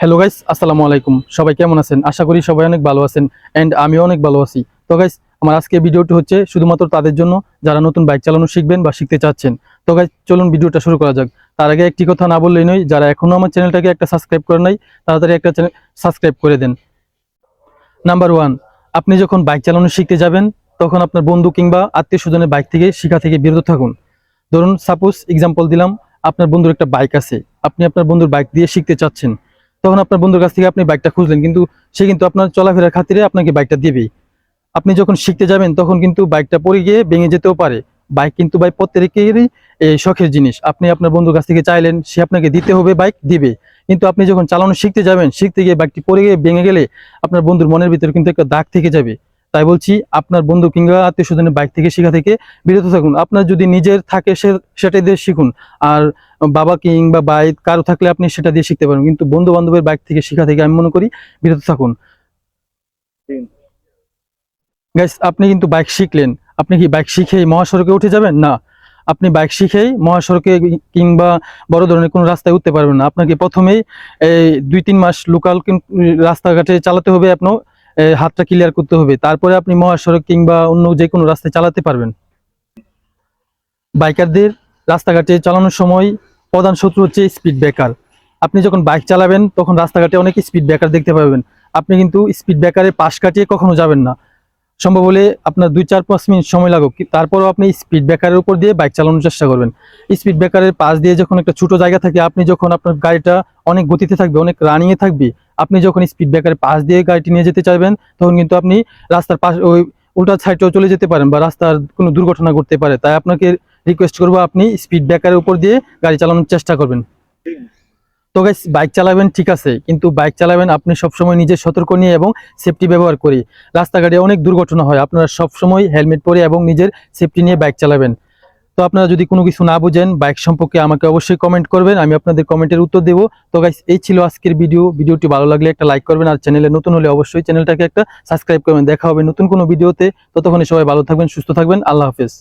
Hello guys আসসালামু আলাইকুম। সবাই কেমন আছেন? আশা করি সবাই অনেক ভালো আছেন অ্যান্ড আমিও অনেক ভালো আছি। তো গাইস আমার আজকে ভিডিওটি হচ্ছে শুধুমাত্র তাদের জন্য যারা নতুন বাইক চালানো শিখবেন বা শিখতে চাচ্ছেন। তো গাইস চলুন ভিডিওটা শুরু করা যাক। তার আগে একটি কথা না বললেই নয়, যারা এখনও আমার চ্যানেলটাকে একটা সাবস্ক্রাইব করে নাই, তাড়াতাড়ি একটা চ্যানেল সাবস্ক্রাইব করে দেন। নাম্বার ওয়ান আপনি যখন বাইক চালানো শিখতে যাবেন, তখন আপনার বন্ধু কিংবা আত্মীয় স্বজনের বাইক থেকে শিখা থেকে বিরত থাকুন। ধরুন সাপোজ এক্সাম্পল দিলাম, আপনার বন্ধুর একটা বাইক আছে। আপনি আপনার বন্ধুর বাইক দিয়ে শিখতে চাচ্ছেন। তখন আপনার বন্ধুর কাছ থেকে আপনি বাইকটা খুঁজলেন, কিন্তু সে কিন্তু আপনার চলাফেরার খাতিরে আপনাকে বাইকটা দিবে। আপনি যখন শিখতে যাবেন, তখন কিন্তু বাইকটা পড়ে গিয়ে ভেঙে যেতেও পারে। বাইক কিন্তু ভাই প্রত্যেকেরই এই শখের জিনিস। আপনি আপনার বন্ধুর কাছ থেকে চাইলেন, সে আপনাকে দিতে হবে বাইক দিবে। কিন্তু আপনি যখন চালানো শিখতে যাবেন, শিখতে গিয়ে বাইকটি পড়ে গিয়ে ভেঙে গেলে আপনার বন্ধুর মনের ভিতরে কিন্তু একটা দাগ থেকে যাবে। তাই বলছি, আপনার বন্ধু কিংবা আত্মীয় স্বজনের বাইক থেকে, শেখা থেকে বিরত থাকুন। আপনার যদি নিজের থাকে সেটাই দিয়ে শিখুন। আর বাবা কিংবা বাইক কারও থাকলে আপনি সেটা দিয়ে শিখতে পারেন। কিন্তু বন্ধু বান্ধবের বাইক থেকে, শেখা থেকে আমি মনে করি বিরত থাকুন। গাইস আপনি কিন্তু বাইক শিখলেন। আপনি কি বাইক শিখেই মহাসড়কে উঠে যাবেন? না। আপনি বাইক শিখেই মহাসড়কে কিংবা বড় ধরনের কোনো রাস্তায় উঠতে পারবেন না। আপনাকে প্রথমেই এই দুই তিন মাস লোকাল রাস্তাঘাটে চালাতে হবে আপনার। হাতটা ক্লিয়ার করতে হবে। তারপরে আপনি মহাসড়ক কিংবা অন্য যে কোনো রাস্তায় চালাতে পারবেন। বাইকারদের রাস্তাঘাটে চালানোর সময় প্রধান শত্রু হচ্ছে স্পিড ব্রেকার আপনি যখন বাইক চালাবেন, তখন রাস্তাঘাটে অনেক স্পিড ব্রেকার দেখতে পাবেন। আপনি কিন্তু স্পিড ব্রেকারের পাশ কাটিয়ে কখনো যাবেন না। সম্ভব হলে আপনার দুই চার পাঁচ মিনিট সময় লাগুক তারপরও আপনি স্পিড ব্রেকারের উপর দিয়ে বাইক চালানোর চেষ্টা করবেন। স্পিড ব্রেকারের পাশ দিয়ে যখন একটা ছোট জায়গা থাকে, আপনি যখন আপনার গাড়িটা অনেক গতিতে থাকবে, অনেক রানিংয়ে থাকবে, আপনি যখন স্পিড ব্রেকারের পাশ দিয়ে গাড়িটি নিয়ে যেতে চাইবেন, তখন কিন্তু আপনি রাস্তার পাশ, ওই উল্টা সাইডেও চলে যেতে পারেন বা রাস্তার কোনো দুর্ঘটনা ঘটতে পারে। তাই আপনাকে রিকোয়েস্ট করব আপনি স্পিড ব্রেকারের উপর দিয়ে গাড়ি চালানোর চেষ্টা করবেন। তো গাইস বাইক চালাবেন ঠিক আছে, কিন্তু বাইক চালাবেন আপনি সবসময় নিজের সতর্ক নিয়ে এবং সেফটি ব্যবহার করি রাস্তাঘাটে অনেক দুর্ঘটনা হয়, আপনারা সবসময় হেলমেট পরে এবং নিজের সেফটি নিয়ে বাইক চালাবেন। তো আপনারা যদি কোনো কিছু না বুঝেন বাইক সম্পর্কে আমাকে অবশ্যই কমেন্ট করবেন, আমি আপনাদের কমেন্টের উত্তর দেবো। তো গাইস এই ছিল আজকের ভিডিও ভিডিওটি ভালো লাগলে একটা লাইক করবেন, আর চ্যানেলে নতুন হলে অবশ্যই চ্যানেলটাকে একটা সাবস্ক্রাইব করবেন। দেখা হবে নতুন কোনো ভিডিওতে ততক্ষণে সবাই ভালো থাকবেন, সুস্থ থাকবেন। আল্লাহ হাফেজ।